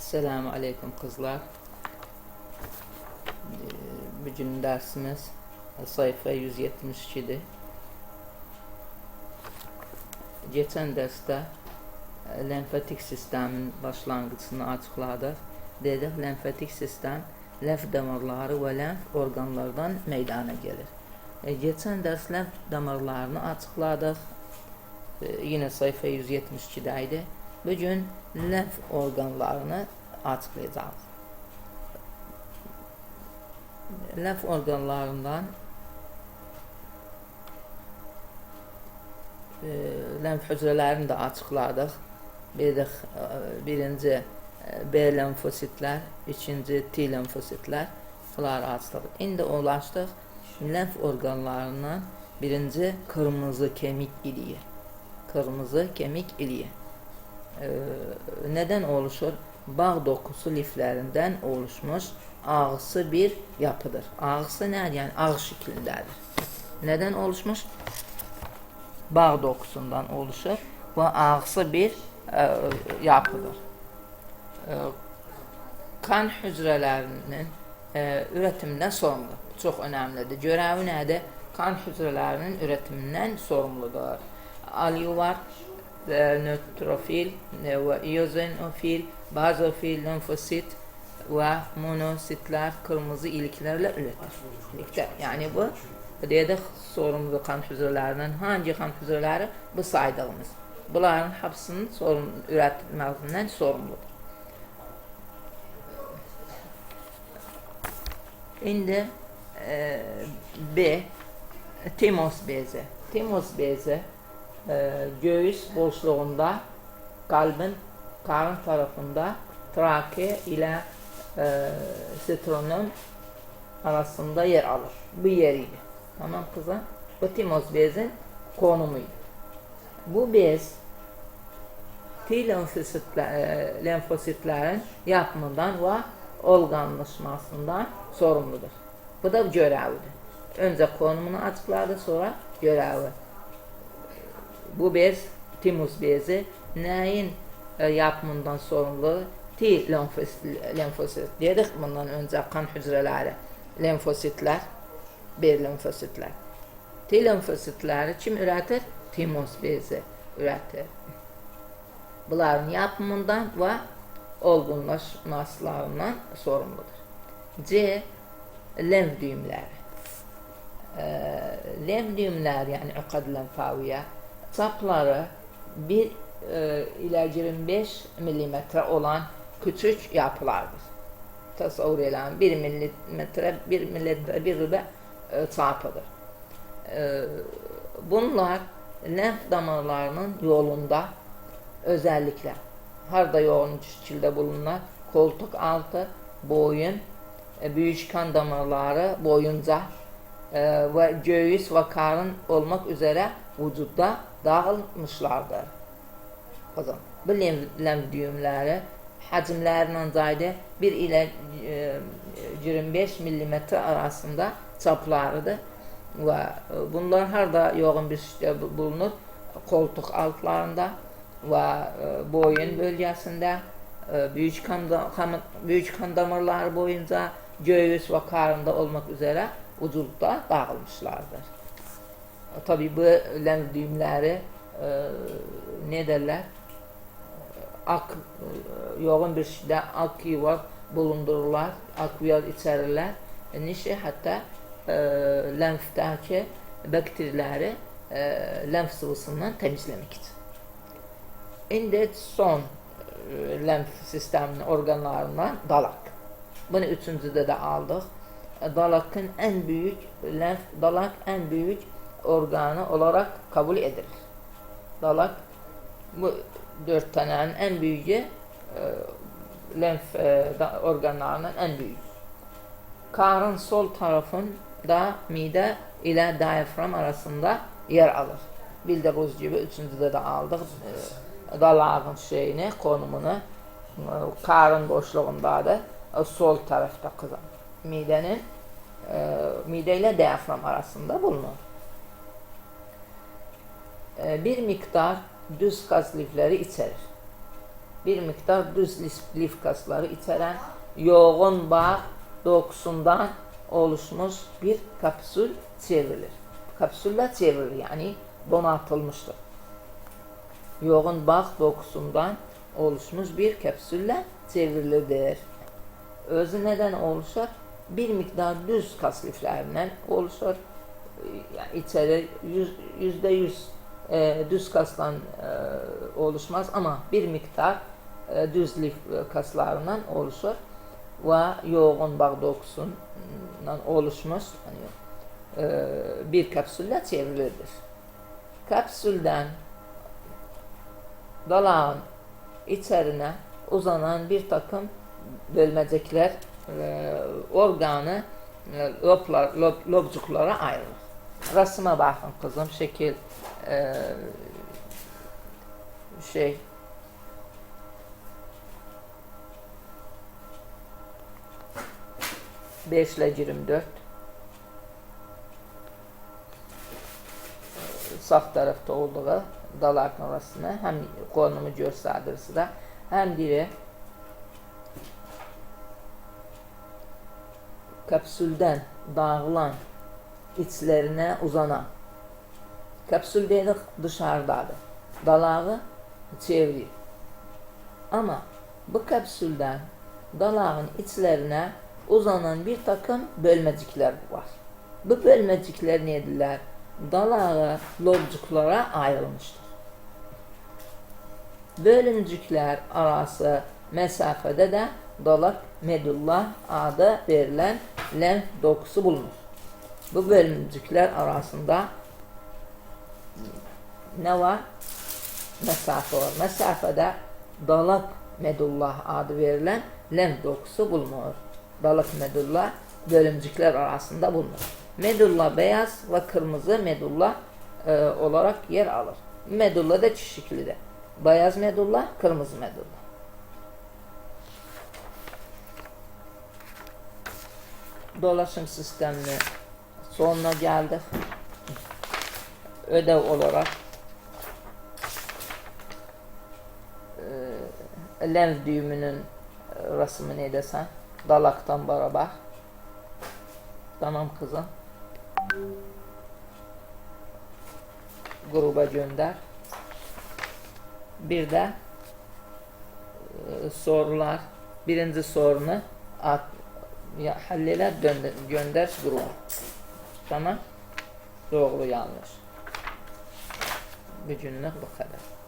Selamun Aleyküm kızlar. Ee, Bugün dersimiz sayfa 172'dir. Geçen e, lenfatik sistemin başlangıcını açıkladık. Dedik lenfatik sistem lenf damarları ve lenf organlardan meydana gelir. E, geçen ders lenf damarlarını açıkladık. E, yine sayfa 172'deydi. Bugün lenf organlarını açıklayacağız. Lenf organlarından e, lenf hücrelerini de açıkladık. Bir e, birinci e, B lenfositler, ikinci T lenfositler bunları açtık. İndi ulaştık lenf organlarından birinci kırmızı kemik iliği. Kırmızı kemik iliği. Ee, neden oluşur? Bağ dokusu liflerinden oluşmuş ağısı bir yapıdır. Ağısı ne? Yani ağ şeklindedir. Neden oluşmuş? Bağ dokusundan oluşur ve ağısı bir e, yapıdır. E, kan hücrelerinin e, üretiminden sorumlu. Çok önemlidir. Görevi nedir? Kan hücrelerinin üretiminden sorumludur. Alüvar, e, nötrofil ve eozinofil, bazofil, lenfosit ve monositler kırmızı iliklerle üretir. İlikler. Yani bu dedik sorumlu kan hücrelerinin hangi kan hücreleri? Bu saydığımız. Bunların hepsinin sorun, üretmesinden sorumludur. Şimdi e, B Timos bezi. Timos bezi e, göğüs boşluğunda kalbin karın tarafında trake ile e, sternum arasında yer alır. Bu yeriydi. Tamam kızım. Bu Timos bezin konumuydu. Bu bez T lenfositler, lenfositlerin yapımından ve organlaşmasından sorumludur. Bu da görevidir. Önce konumunu açıkladı sonra görevi. Bu bez timus bezi neyin e, yapımından sorumlu? T lenfosit, dedik bundan önce kan hücreleri, lenfositler, bir lenfositler. T lenfositleri kim üretir? Timus bezi üretir. Bunların yapımından ve olgunlaşmaslarından sorumludur. C. Lenf düğümleri. Ee, lenf düğümler yani ukad lenfaviye sapları 1 e, ila 25 milimetre olan küçük yapılardır. Tasavvur edilen 1 milimetre, 1 milimetre bir rübe e, çapıdır. E, bunlar lenf damarlarının yolunda özellikle harda yoğun şekilde bulunlar. Koltuk altı, boyun, e, büyük kan damarları boyunca e, ve göğüs ve karın olmak üzere vücutta dağılmışlardır. O zaman bu lenf düğümleri hacimlerinden zaydı 1 ile e, 25 milimetre arasında çaplarıdır e, bunlar harda yoğun bir şekilde bulunur. Koltuk altlarında ve e, boyun bölgesinde e, büyük kan, kan, büyük kan damarları boyunca göğüs ve karında olmak üzere vücutta dağılmışlardır. Tabi lenf düğümleri e, ne derler? Ak, e, yoğun bir şekilde ak yuva bulundururlar, akviyat içerirler. E, nişi hatta e, lenfteki bakterileri e, lenf sıvısından temizlemek için. Şimdi son e, lenf sisteminin organlarından dalak. Bunu üçüncüde de aldık. E, dalakın en büyük lenf, dalak en büyük organı olarak kabul edilir. Dalak bu dört tanenin en büyüğü e, lenf e, da, organlarının en büyüğü. Karın sol tarafında mide ile diyafram arasında yer alır. Bildiğiniz gibi üçüncüde de aldık. E, dalağın şeyini, konumunu e, karın boşluğundadır. E, sol tarafta kızım. Midenin e, mide ile diyafram arasında bulunur. E, bir miktar düz gaz lifleri içerir. bir miktar düz lif, kasları içeren yoğun bağ dokusundan oluşmuş bir kapsül çevrilir. Kapsülle çevrilir yani donatılmıştır. Yoğun bağ dokusundan oluşmuş bir kapsülle çevrilidir. Özü neden oluşur? Bir miktar düz kas liflerinden oluşur. Yani içeri yüz- yüzde yüz e, düz kastan e, oluşmaz ama bir miktar e, düz lif kaslarından oluşur ve yoğun bağ dokusundan oluşmuş hani, e, bir kapsülle çevrilidir. Kapsülden dalağın içerine uzanan bir takım bölmecekler e, organı e, loblar, lob, lobcuklara ayrılır. Rasıma bakın kızım şekil e, şey. Beş ile 24 sağ tarafta olduğu dalak arasına hem konumu gösterir sıra hem biri kapsülden dağılan içlerine uzanan kapsül dedik dışarıdadır. Dalağı çeviriyor. Ama bu kapsülden dalağın içlerine uzanan bir takım bölmecikler var. Bu bölmecikler nedirler? Dalağı lobcuklara ayrılmıştır. Bölümcükler arası mesafede de dalak medulla adı verilen lenf dokusu bulunur. Bu bölümcükler arasında ne var? Mesafe var. Mesafede dalak medulla adı verilen lenf dokusu bulunur. Dalak medulla bölümcükler arasında bulunur. Medulla beyaz ve kırmızı medulla e, olarak yer alır. Medulla da şekilde. Beyaz medulla, kırmızı medulla. Dolaşım sistemine sonuna geldik. Ödev olarak e, lenf düğümünün e, resmi ne desen dalaktan bara bak. Tamam kızım. Gruba gönder. Bir de e, sorular. Birinci sorunu at, ya, hallele döndür, gönder gruba. Tamam. Doğru yanlış. Bugünlük bu kadar.